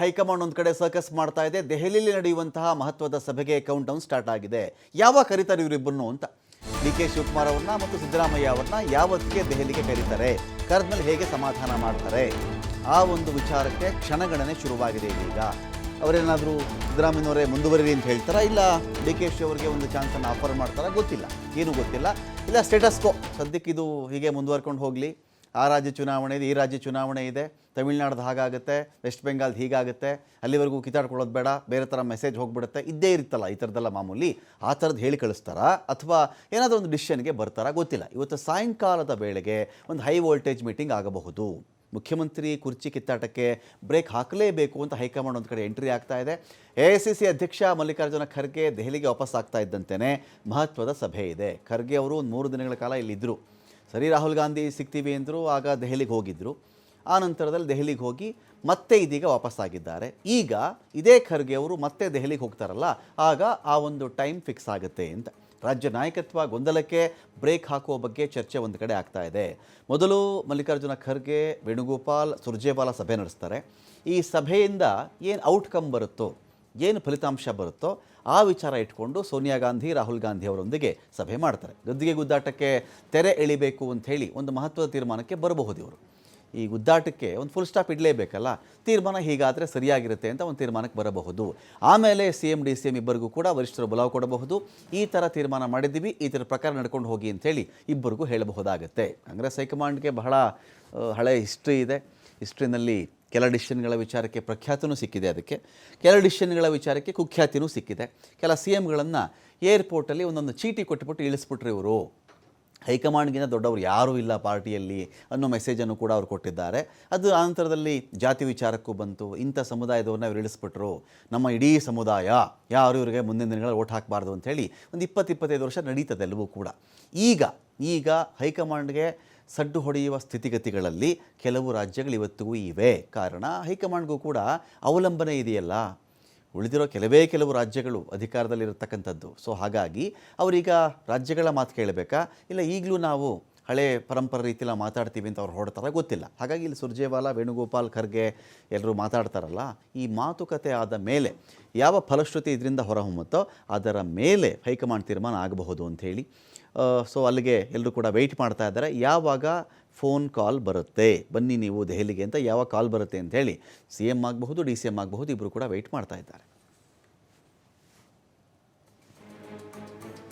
High command ಒಂದು ಕಡೆ circus ಮಾಡ್ತಾ ಇದೆ. ದೆಹಲಿಯಲ್ಲಿ ನಡೆಯುವಂತಹ ಮಹತ್ವದ ಸಭೆಗೆ ಕೌಂಟ್ ಡೌನ್ ಸ್ಟಾರ್ಟ್ ಆಗಿದೆ. ಯಾವಾಗ ಕರೀತಾರೆ ಇವರಿಬ್ಬರನ್ನು ಅಂತ? ಡಿ ಕೆ ಶಿವಕುಮಾರ್ ಅವ್ರನ್ನ ಮತ್ತು ಸಿದ್ದರಾಮಯ್ಯ ಅವ್ರನ್ನ ಯಾವತ್ತಿಗೆ ದೆಹಲಿಗೆ ಕರೀತಾರೆ? ಕರೆದ್ಮೇಲೆ ಹೇಗೆ ಸಮಾಧಾನ ಮಾಡ್ತಾರೆ? ಆ ಒಂದು ವಿಚಾರಕ್ಕೆ ಕ್ಷಣಗಣನೆ ಶುರುವಾಗಿದೆ ಈಗ ಅವರೇನಾದರೂ ಸಿದ್ದರಾಮಯ್ಯನವರೇ ಮುಂದುವರಿರಿ ಅಂತ ಹೇಳ್ತಾರಾ? ಇಲ್ಲ, ಡಿ ಕೆ ಶಿ ಅವರಿಗೆ ಒಂದು ಚಾನ್ಸನ್ನು ಆಫರ್ ಮಾಡ್ತಾರಾ? ಗೊತ್ತಿಲ್ಲ. ಏನೂ ಗೊತ್ತಿಲ್ಲ. ಇಲ್ಲ ಸ್ಟೇಟಸ್ಕೋ ಸದ್ಯಕ್ಕೆ ಇದು ಹೀಗೆ ಮುಂದುವರ್ಕೊಂಡು ಹೋಗಲಿ. ಆ ರಾಜ್ಯ ಚುನಾವಣೆ ಇದೆ, ಈ ರಾಜ್ಯ ಚುನಾವಣೆ ಇದೆ. ತಮಿಳ್ನಾಡ್ದು ಹಾಗಾಗುತ್ತೆ, ವೆಸ್ಟ್ ಬೆಂಗಾಲ್ದು ಹೀಗಾಗುತ್ತೆ. ಅಲ್ಲಿವರೆಗೂ ಕಿತಾಡ್ಕೊಳ್ಳೋದು ಬೇಡ, ಬೇರೆ ಥರ ಮೆಸೇಜ್ ಹೋಗ್ಬಿಡುತ್ತೆ. ಇದ್ದೇ ಇರುತ್ತಲ್ಲ ಈ ಥರದ್ದೆಲ್ಲ ಮಾಮೂಲಿ. ಆ ಥರದ್ದು ಹೇಳಿ ಕಳಿಸ್ತಾರಾ? ಅಥವಾ ಏನಾದರೂ ಒಂದು ಡಿಸಿಷನ್ಗೆ ಬರ್ತಾರಾ? ಗೊತ್ತಿಲ್ಲ. ಇವತ್ತು ಸಾಯಂಕಾಲದ ವೇಳೆಗೆ ಒಂದು ಹೈ ವೋಲ್ಟೇಜ್ ಮೀಟಿಂಗ್ ಆಗಬಹುದು. ಮುಖ್ಯಮಂತ್ರಿ ಕುರ್ಚಿ ಕಿತ್ತಾಟಕ್ಕೆ ಬ್ರೇಕ್ ಹಾಕಲೇಬೇಕು ಅಂತ ಹೈಕಮಾಂಡ್ ಒಂದು ಕಡೆ ಎಂಟ್ರಿ ಆಗ್ತಾ ಇದೆ. ಎ ಸಿ ಸಿ ಅಧ್ಯಕ್ಷ ಮಲ್ಲಿಕಾರ್ಜುನ ಖರ್ಗೆ ದೆಹಲಿಗೆ ವಾಪಸ್ ಆಗ್ತಾ ಇದ್ದಂತೆಯೇ ಮಹತ್ವದ ಸಭೆ ಇದೆ. ಖರ್ಗೆ ಅವರು ಒಂದು ಮೂರು ದಿನಗಳ ಕಾಲ ಇಲ್ಲಿದ್ದರು ಸರಿ, ರಾಹುಲ್ ಗಾಂಧಿ ಸಿಗ್ತೀವಿ ಅಂದರು, ಆಗ ದೆಹಲಿಗೆ ಹೋಗಿದ್ದರು ಆ ನಂತರದಲ್ಲಿ ದೆಹಲಿಗೆ ಹೋಗಿ ಮತ್ತೆ ಇದೀಗ ವಾಪಸ್ಸಾಗಿದ್ದಾರೆ. ಈಗ ಇದೇ ಖರ್ಗೆ ಅವರು ಮತ್ತೆ ದೆಹಲಿಗೆ ಹೋಗ್ತಾರಲ್ಲ, ಆಗ ಆ ಒಂದು ಟೈಮ್ ಫಿಕ್ಸ್ ಆಗುತ್ತೆ ಅಂತ. ರಾಜ್ಯ ನಾಯಕತ್ವ ಗೊಂದಲಕ್ಕೆ ಬ್ರೇಕ್ ಹಾಕುವ ಬಗ್ಗೆ ಚರ್ಚೆ ಒಂದು ಕಡೆ ಆಗ್ತಾ ಇದೆ. ಮೊದಲು ಮಲ್ಲಿಕಾರ್ಜುನ ಖರ್ಗೆ, ವೇಣುಗೋಪಾಲ್, ಸುರ್ಜೇವಾಲಾ ಸಭೆ ನಡೆಸ್ತಾರೆ. ಈ ಸಭೆಯಿಂದ ಏನು ಔಟ್ಕಮ್ ಬರುತ್ತೋ, ಏನು ಫಲಿತಾಂಶ ಬರುತ್ತೋ ಆ ವಿಚಾರ ಇಟ್ಕೊಂಡು ಸೋನಿಯಾ ಗಾಂಧಿ, ರಾಹುಲ್ ಗಾಂಧಿ ಅವರೊಂದಿಗೆ ಸಭೆ ಮಾಡ್ತಾರೆ. ಗದ್ದಿಗೆ ಗುದ್ದಾಟಕ್ಕೆ ತೆರೆ ಎಳಿಬೇಕು ಅಂತ ಹೇಳಿ ಒಂದು ಮಹತ್ವದ ತೀರ್ಮಾನಕ್ಕೆ ಬರಬಹುದು ಇವರು. ಈ ಗುದ್ದಾಟಕ್ಕೆ ಒಂದು ಫುಲ್ ಸ್ಟಾಪ್ ಇಡಲೇಬೇಕಲ್ಲ? ತೀರ್ಮಾನ ಹೀಗಾದರೆ ಸರಿಯಾಗಿರುತ್ತೆ ಅಂತ ಒಂದು ತೀರ್ಮಾನಕ್ಕೆ ಬರಬಹುದು. ಆಮೇಲೆ C M D C M ಇಬ್ಬರಿಗೂ ಕೂಡ ವರಿಷ್ಠರು ಬಲಾವ್ ಕೊಡಬಹುದು. ಈ ಥರ ತೀರ್ಮಾನ ಮಾಡಿದ್ದೀವಿ, ಈ ಥರ ಪ್ರಕಾರ ನಡ್ಕೊಂಡು ಹೋಗಿ ಅಂಥೇಳಿ ಇಬ್ಬರಿಗೂ ಹೇಳಬಹುದಾಗುತ್ತೆ. ಕಾಂಗ್ರೆಸ್ ಹೈಕಮಾಂಡ್ಗೆ ಬಹಳ ಹಳೆಯ ಹಳೆ ಹಿಸ್ಟ್ರಿ ಇದೆ. ಹಿಸ್ಟ್ರಿನಲ್ಲಿ ಕೆಲ ಡಿಸಿಷನ್ಗಳ ವಿಚಾರಕ್ಕೆ ಪ್ರಖ್ಯಾತನೂ ಸಿಕ್ಕಿದೆ ಅದಕ್ಕೆ. ಕೆಲ ಡಿಸಿಷನ್ಗಳ ವಿಚಾರಕ್ಕೆ ಕುಖ್ಯಾತಿನೂ ಸಿಕ್ಕಿದೆ. ಕೆಲ ಸಿ ಎಮ್ಗಳನ್ನು ಏರ್ಪೋರ್ಟಲ್ಲಿ ಒಂದೊಂದು ಚೀಟಿ ಕೊಟ್ಟುಬಿಟ್ಟು ಇಳಿಸ್ಬಿಟ್ರು ಇವರು. ಹೈಕಮಾಂಡ್ಗಿಂತ ದೊಡ್ಡವರು ಯಾರೂ ಇಲ್ಲ ಪಾರ್ಟಿಯಲ್ಲಿ ಅನ್ನೋ ಮೆಸೇಜನ್ನು ಕೂಡ ಅವರು ಕೊಟ್ಟಿದ್ದಾರೆ. ಅದು ಆನಂತರದಲ್ಲಿ ಜಾತಿ ವಿಚಾರಕ್ಕೂ ಬಂತು. ಇಂಥ ಸಮುದಾಯದವ್ರನ್ನ ಇವ್ರು ಇಳಿಸ್ಬಿಟ್ರು. ನಮ್ಮ ಇಡೀ ಸಮುದಾಯ ಯಾರು ಇವರಿಗೆ ಮುಂದಿನ ದಿನಗಳಲ್ಲಿ ಓಟ್ ಹಾಕಬಾರ್ದು ಹೇಳಿ ಒಂದು ಇಪ್ಪತ್ತು ಇಪ್ಪತ್ತೈದು ವರ್ಷ ನಡೀತದೆ ಎಲ್ಲವೂ ಕೂಡ. ಈಗ ಈಗ ಹೈಕಮಾಂಡ್ಗೆ ಸಡ್ಡು ಹೊಡೆಯುವ ಸ್ಥಿತಿಗತಿಗಳಲ್ಲಿ ಕೆಲವು ರಾಜ್ಯಗಳು ಇವತ್ತಿಗೂ ಇವೆ. ಕಾರಣ ಹೈಕಮಾಂಡ್ಗೂ ಕೂಡ ಅವಲಂಬನೆ ಇದೆಯಲ್ಲ. ಉಳಿದಿರೋ ಕೆಲವೇ ಕೆಲವು ರಾಜ್ಯಗಳು ಅಧಿಕಾರದಲ್ಲಿರತಕ್ಕಂಥದ್ದು. ಸೊ ಹಾಗಾಗಿ ಅವರೀಗ ರಾಜ್ಯಗಳ ಮಾತು ಕೇಳಬೇಕಾ? ಇಲ್ಲ ಈಗಲೂ ನಾವು ಹಳೆ ಪರಂಪರೆ ರೀತಿಯಲ್ಲಿ ಮಾತಾಡ್ತೀವಿ ಅಂತ ಅವ್ರು ಹೊಡ್ತಾರ ಗೊತ್ತಿಲ್ಲ. ಹಾಗಾಗಿ ಇಲ್ಲಿ ಸುರ್ಜೇವಾಲಾ, ವೇಣುಗೋಪಾಲ್ ಖರ್ಗೆ ಎಲ್ಲರೂ ಮಾತಾಡ್ತಾರಲ್ಲ, ಈ ಮಾತುಕತೆ ಆದ ಮೇಲೆ ಯಾವ ಫಲಶ್ರುತಿ ಇದರಿಂದ ಹೊರಹೊಮ್ಮುತ್ತೋ ಅದರ ಮೇಲೆ ಹೈಕಮಾಂಡ್ ತೀರ್ಮಾನ ಆಗಬಹುದು ಅಂಥೇಳಿ ಸೊ ಅಲ್ಲಿಗೆ ಎಲ್ಲರೂ ಕೂಡ ವೆಯ್ಟ್ ಮಾಡ್ತಾ ಇದ್ದಾರೆ. ಯಾವಾಗ ಫೋನ್ ಕಾಲ್ ಬರುತ್ತೆ, ಬನ್ನಿ ನೀವು ದೆಹಲಿಗೆ ಅಂತ ಯಾವ ಕಾಲ್ ಬರುತ್ತೆ ಅಂತ ಹೇಳಿ ಸಿ ಎಂ ಆಗಬಹುದು ಡಿ ಸಿ ಎಂ ಆಗಬಹುದು ಇಬ್ಬರು ಕೂಡ ವೆಯ್ಟ್ ಮಾಡ್ತಾ ಇದ್ದಾರೆ.